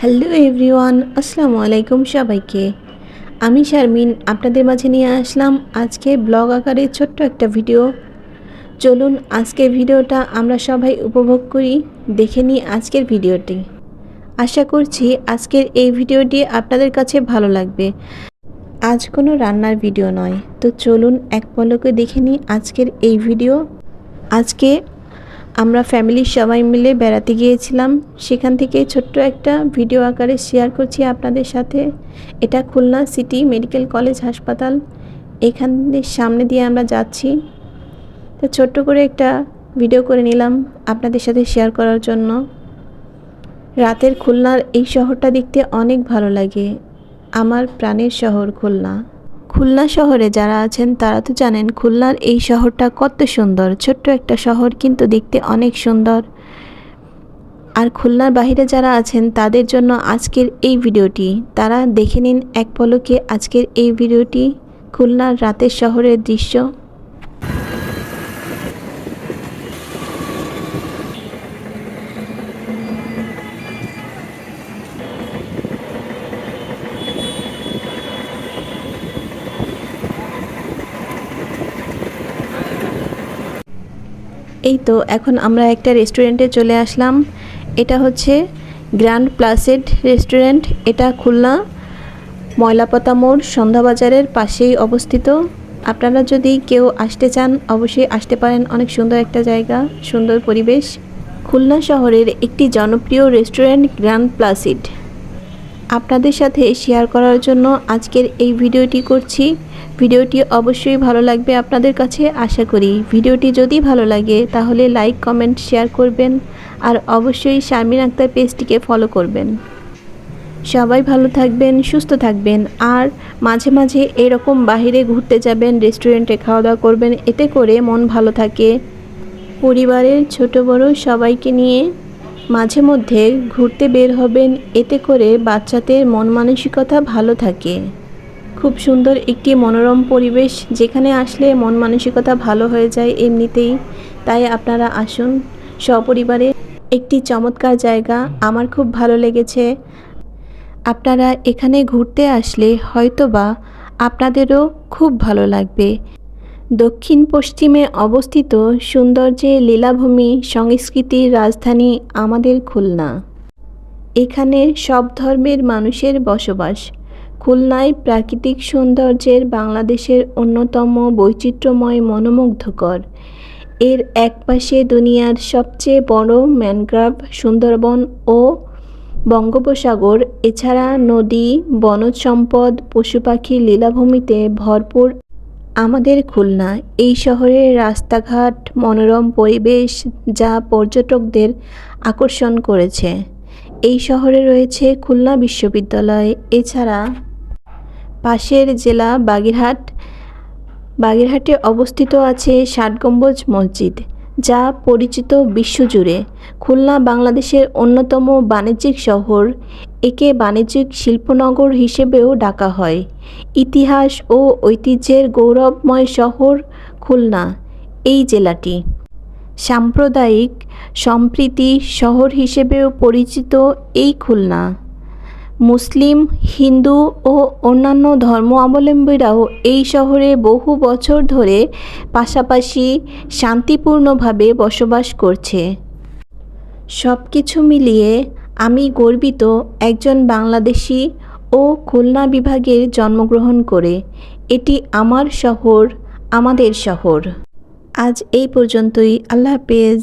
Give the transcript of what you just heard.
Hello everyone, আসসালামু আলাইকুম সবাইকে। আমি শারমিন, আপনাদের মাঝে নিয়ে আসলাম আজকে ব্লগ আকারে ছোট্ট একটা ভিডিও। চলুন আজকের ভিডিওটা আমরা সবাই উপভোগ করি, দেখে নিই আজকের ভিডিওটি। আশা করছি আজকের এই ভিডিওটি আপনাদের কাছে ভালো লাগবে। আজ কোনো রান্নার ভিডিও নয়, তো চলুন এক পলকে দেখে নিই আজকের এই ভিডিও। আজকে আমরা ফ্যামিলির সবাই মিলে বেড়াতে গিয়েছিলাম। সেখান থেকে ছোট্ট একটা ভিডিও আকারে শেয়ার করছি আপনাদের সাথে। এটা খুলনা সিটি মেডিকেল কলেজ হাসপাতাল। এখানের সামনে দিয়ে আমরা যাচ্ছি। তো ছোট্ট করে একটা ভিডিও করে নিলাম আপনাদের সাথে শেয়ার করার জন্য। রাতের খুলনার এই শহরটা দেখতে অনেক ভালো লাগে। আমার প্রাণের শহর খুলনা। খুলনা শহরে যারা আছেন, তারা তো জানেন খুলনার এই শহরটা কত সুন্দর। ছোট্ট একটা শহর, কিন্তু দেখতে অনেক সুন্দর। আর খুলনার বাহিরে যারা আছেন, তাদের জন্য আজকের এই ভিডিওটি। তারা দেখে নিন এক পলকে আজকের এই ভিডিওটি, খুলনার রাতের শহরের দৃশ্য। এই তো এখন আমরা একটা রেস্টুরেন্টে চলে আসলাম। এটা হচ্ছে গ্র্যান্ড প্লাসেড রেস্টুরেন্ট। এটা খুলনা, ময়লাপাতা মোড়, সন্ধ্যাবাজারের পাশেই অবস্থিত। আপনারা যদি কেউ আসতে চান, অবশ্যই আসতে পারেন। অনেক সুন্দর একটা জায়গা, সুন্দর পরিবেশ। খুলনা শহরের একটি জনপ্রিয় রেস্টুরেন্ট গ্র্যান্ড প্লাসিড আপনাদের সাথে শেয়ার করার জন্য আজকের এই ভিডিওটি করছি। ভিডিওটি অবশ্যই ভালো লাগবে আপনাদের কাছে, আশা করি। ভিডিওটি যদি ভালো লাগে, তাহলে লাইক কমেন্ট শেয়ার করবেন। আর অবশ্যই শারমিন আক্তার পেজটিকে ফলো করবেন। সবাই ভালো থাকবেন, সুস্থ থাকবেন। আর মাঝে মাঝে এরকম বাহিরে ঘুরতে যাবেন রেস্টুরেন্টে খাওয়া দাওয়া করবেন, এতে করে মন ভালো থাকে। পরিবারের ছোট বড় সবাইকে নিয়ে মাঝে মধ্যে ঘুরতে বের হবেন, এতে করে বাচ্চাদের মন মানসিকতা ভালো থাকে। খুব সুন্দর একটি মনোরম পরিবেশ, যেখানে আসলে মন মানসিকতা ভালো হয়ে যায় এমনিতেই। তাই আপনারা আসুন। সপরিবারে একটি চমৎকার জায়গা, আমার খুব ভালো লেগেছে। আপনারা এখানে ঘুরতে আসলে হয়তোবা আপনাদেরও খুব ভালো লাগবে। দক্ষিণ পশ্চিমে অবস্থিত সৌন্দর্যে লীলাভূমি সংস্কৃতির রাজধানী আমাদের খুলনা। এখানে সব ধর্মের মানুষের বসবাস। খুলনায় প্রাকৃতিক সৌন্দর্যের বাংলাদেশের অন্যতম বৈচিত্র্যময় মনোমুগ্ধকর। এর একপাশে দুনিয়ার সবচেয়ে বড় ম্যানগ্রাভ সুন্দরবন ও বঙ্গোপসাগর। এছাড়া নদী, বনজ সম্পদ, পশু পাখির লীলাভূমিতে ভরপুর আমাদের খুলনা, এই শহরের রাস্তাঘাট, মনোরম পরিবেশ যা পর্যটকদের আকর্ষণ করেছে। এই শহরে রয়েছে খুলনা বিশ্ববিদ্যালয়। এছাড়া পাশের জেলা বাগেরহাট, বাগেরহাটে অবস্থিত আছে ষাট গম্বুজ মসজিদ, যা পরিচিত বিশ্বজুড়ে। খুলনা বাংলাদেশের অন্যতম বাণিজ্যিক শহর। একে বাণিজ্যিক শিল্পনগর হিসেবেও ডাকা হয়। ইতিহাস ও ঐতিহ্যের গৌরবময় শহর খুলনা, এই জেলাটি। সাম্প্রদায়িক সম্প্রীতি শহর হিসেবেও পরিচিত এই খুলনা। মুসলিম, হিন্দু ও অন্যান্য ধর্মাবলম্বীরাও এই শহরে বহু বছর ধরে পাশাপাশি শান্তিপূর্ণভাবে বসবাস করছে। সব কিছু মিলিয়ে আমি গর্বিত একজন বাংলাদেশি ও খুলনা বিভাগের জন্মগ্রহণ করে। এটি আমার শহর, আমাদের শহর। আজ এই পর্যন্তই। আল্লাহ হাফেজ।